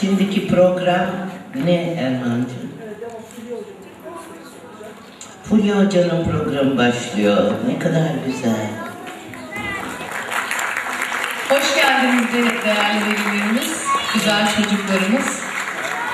Şimdiki program ne Erman'cığım? Fulya Hoca'nın programı başlıyor. Ne kadar güzel. Hoş geldiniz de- değerli velilerimiz, güzel çocuklarımız.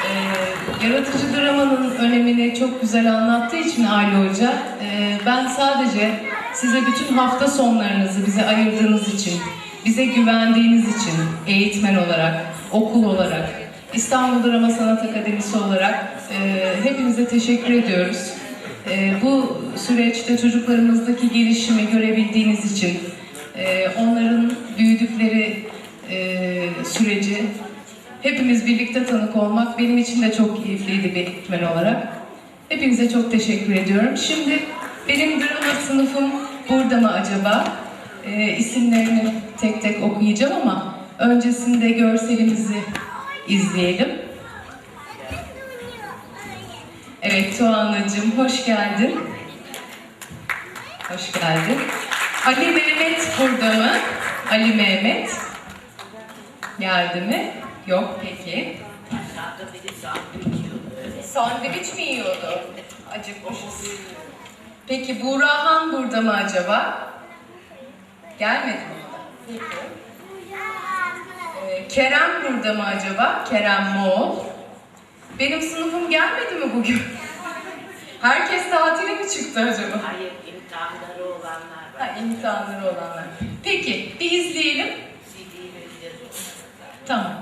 Ee, yaratıcı dramanın önemini çok güzel anlattığı için Ali Hoca, e, ben sadece size bütün hafta sonlarınızı bize ayırdığınız için, bize güvendiğiniz için eğitmen olarak, okul olarak, İstanbul Drama Sanat Akademisi olarak e, hepinize teşekkür ediyoruz. E, bu süreçte çocuklarımızdaki gelişimi görebildiğiniz için, ee, onların büyüdükleri e, süreci hepimiz birlikte tanık olmak benim için de çok keyifliydi bir eğitmen olarak. Hepinize çok teşekkür ediyorum. Şimdi benim drama sınıfım burada mı acaba? Ee, isimlerini tek tek okuyacağım ama öncesinde görselimizi izleyelim. Evet Tuğan'cığım hoş geldin. Hoş geldin. Ali Mehmet burada mı? Ali Mehmet. Mi? Yok peki. Sandviç mi yiyordu? Acıkmışız. Peki Burhan burada mı acaba? Gelmedi mi? Peki. Kerem burada mı acaba? Kerem Moğol. Benim sınıfım gelmedi mi bugün? Herkes tatile mi çıktı acaba? Hayır, imtihanları olanlar var. Ha, imtihanları olanlar. Peki, bir izleyelim. Tamam.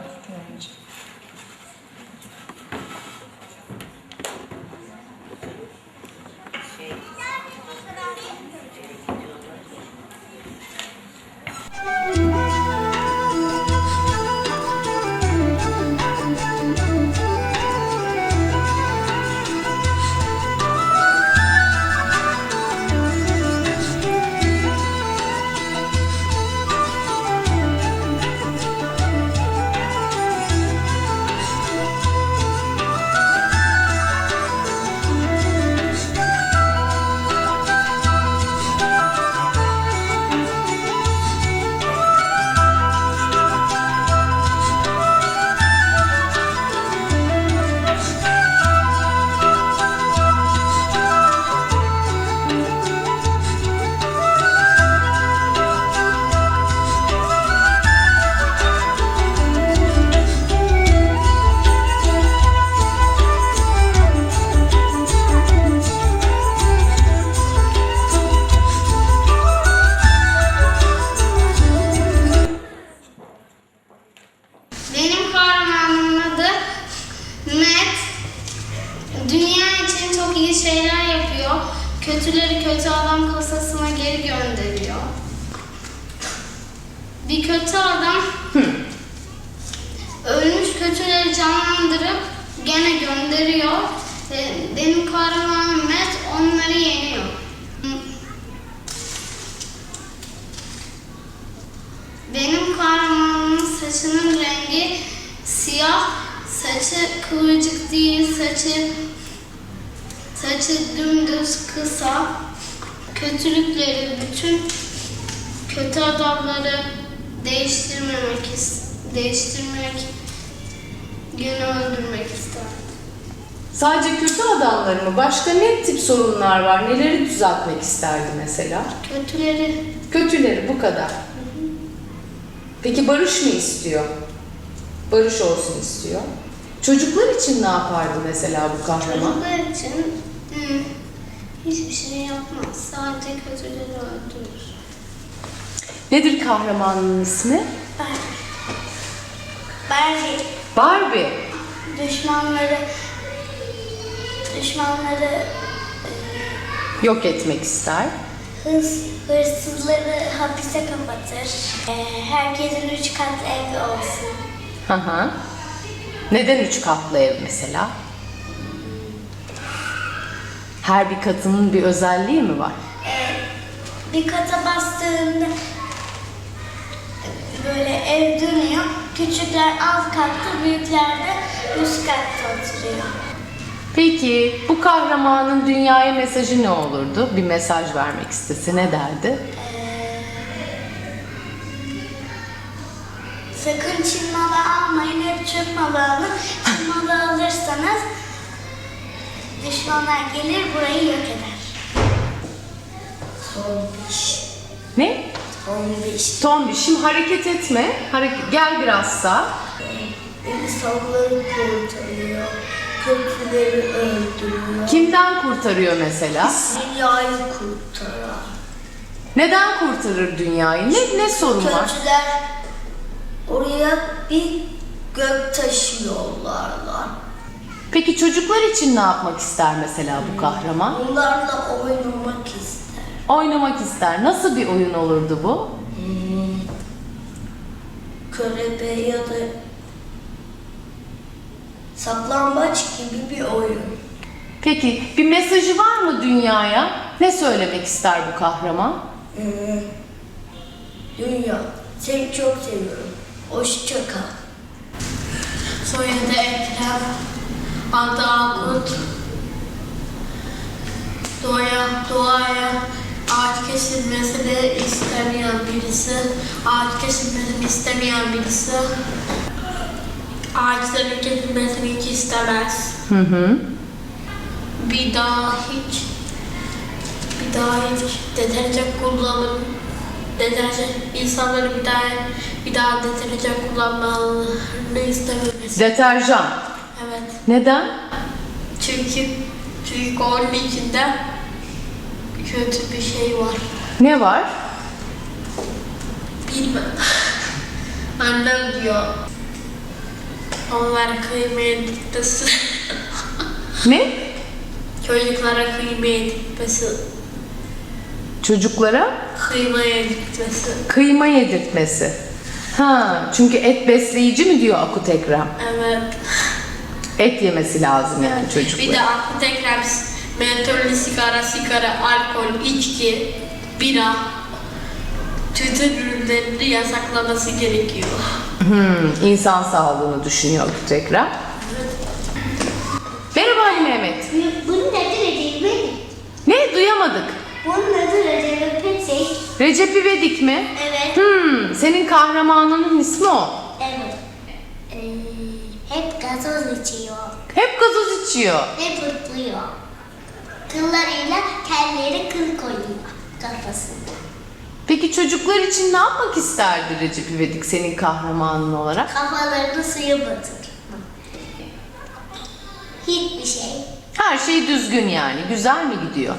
Bir kötü adam ölmüş kötüleri canlandırıp gene gönderiyor. Benim kahramanım Matt onları yeniyor. Benim kahramanımın saçının rengi siyah, saçı kıvırcık değil, saçı saçı dümdüz kısa. Kötülükleri, bütün kötü adamları değiştirmemek, değiştirmek, gene öldürmek ister. Sadece kötü adamlar mı? Başka ne tip sorunlar var? Neleri düzeltmek isterdi mesela? Kötüleri Kötüleri bu kadar. Peki barış mı istiyor? Barış olsun istiyor. Çocuklar için ne yapardı mesela bu kahraman? çocuklar için hı, hiçbir şey yapmaz. Sadece kötüleri öldürür. Nedir kahramanın ismi? Barbie Barbie. düşmanları düşmanları Yok etmek ister. hırs, hırsızları hapise kapatır. Ee, herkesin üç katlı evi olsun. Hı hı. Neden üç katlı ev mesela? Her bir katının bir özelliği mi var? Bir kata bastığında böyle ev dönüyor. Küçükler alt katta, büyükler de üst katta oturuyor. Peki bu kahramanın dünyaya mesajı ne olurdu? Bir mesaj vermek istese ne derdi? Sakın Çin malı almayın. Hep Türk malı alın. Çin malı alırsanız düşmanlar gelir burayı yok eder. Ne? Tombiş. Tombiş. Şimdi hareket etme. Hareket, gel biraz sağ. İnsanları kurtarıyor. Kötüleri öldürüyor. Kimden kurtarıyor mesela? Dünyayı kurtarıyor. Neden kurtarır dünyayı? Ne, ne sorun var? Kötüler oraya bir gök taşı yollarlar. Peki çocuklar için ne yapmak ister mesela bu kahraman? Onlarla oynamak ister. Oynamak ister. Nasıl bir oyun olurdu bu? Körebe ya da saklambaç gibi bir oyun. Peki bir mesajı var mı dünyaya? Ne söylemek ister bu kahraman? Hmm. Dünya, seni çok seviyorum. Hoşça kal. Soyadı Ekrem, adı Akut. Doğaya, doğaya kesilmesini istemeyen birisi, ağaç kesilmesini istemeyen birisi, ağaçların kesilmesini hiç istemez. Hı hı. Bir daha hiç bir daha hiç deterjan kullanım deterjan insanları bir daha bir daha deterjan kullanmalarını istememesi. Deterjan. Evet. Neden? Çünkü çünkü onun içinde kötü bir şey var. Ne var? Bilmem. Annem diyor. Onlar kıymaya dikmesi. Ne? Çocuklara kıymaya dikmesi. Çocuklara Kıymaya dikmesi. kıyma yedirtmesi. Ha, çünkü et besleyici mi diyor Akut Ekrem? Evet. Et yemesi lazım yani Bir de çocuklara. aklı tekrar mentollü sigara, sigara, alkol, içki, bira, tütün ürünlerini yasaklaması gerekiyor. Hmm, insan sağlığını düşünüyor Ekrem. Merhaba Ali Mehmet. Bunun adı Recep İvedik. Ne? Duyamadık. Bunun adı Recep İvedik. Recep İvedik mi? Evet. Hmm, senin kahramanının ismi o. Evet. Ee, hep gazoz içiyor. Hep gazoz içiyor. Ve pırtlıyor. Kıllarıyla telleri kıl koyuyor kafasına. Peki çocuklar için ne yapmak isterdi Recep İvedik senin kahramanın olarak? Kafalarını suya batır. Hiçbir şey. Her şey düzgün yani. Güzel mi gidiyor?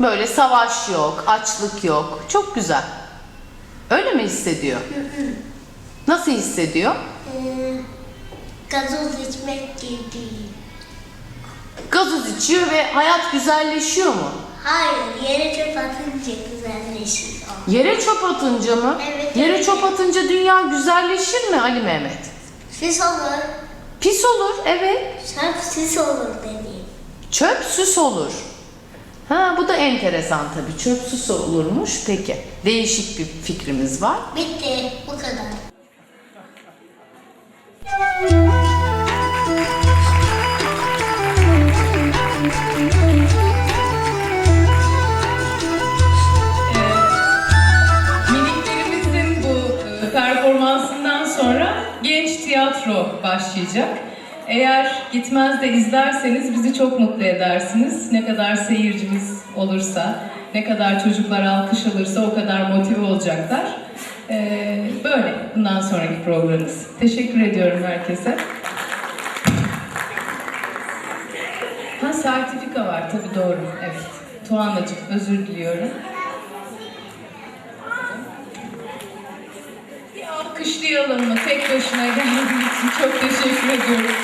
Böyle savaş yok, açlık yok. Çok güzel. Öyle mi hissediyor? Nasıl hissediyor? Ee, gazoz içmek gibi değil. Gazoz içiyor ve hayat güzelleşiyor mu? Hayır, yere çöp atınca güzelleşiyor. Yere çöp atınca mı? Evet, Yere evet. çöp atınca dünya güzelleşir mi Ali Mehmet? Sis olur. Pis olur, evet. Çöp sis olur dediğim. Çöp süs olur. Ha bu da enteresan tabii. Çöp süs olurmuş. Peki. Değişik bir fikrimiz var. Bitti, bu kadar. Başlayacak. Eğer gitmez de izlerseniz bizi çok mutlu edersiniz. Ne kadar seyircimiz olursa, ne kadar çocuklar alkış alırsa o kadar motive olacaklar. Ee, böyle bundan sonraki programımız. Teşekkür ediyorum herkese. Ha sertifika var tabii doğru. Evet. Tuğan'cığım özür diliyorum. alkışlayalım mı? Tek başına geldiğiniz için çok teşekkür ediyorum.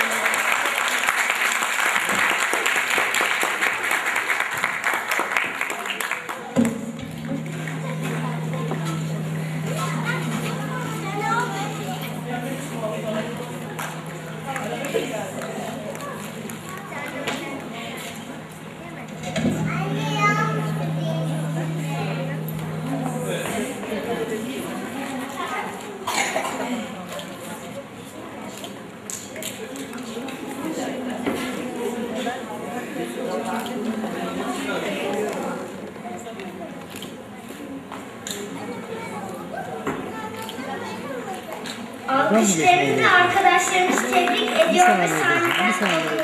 Ve arkadaşlarımız tebrik ediyor ve sahneden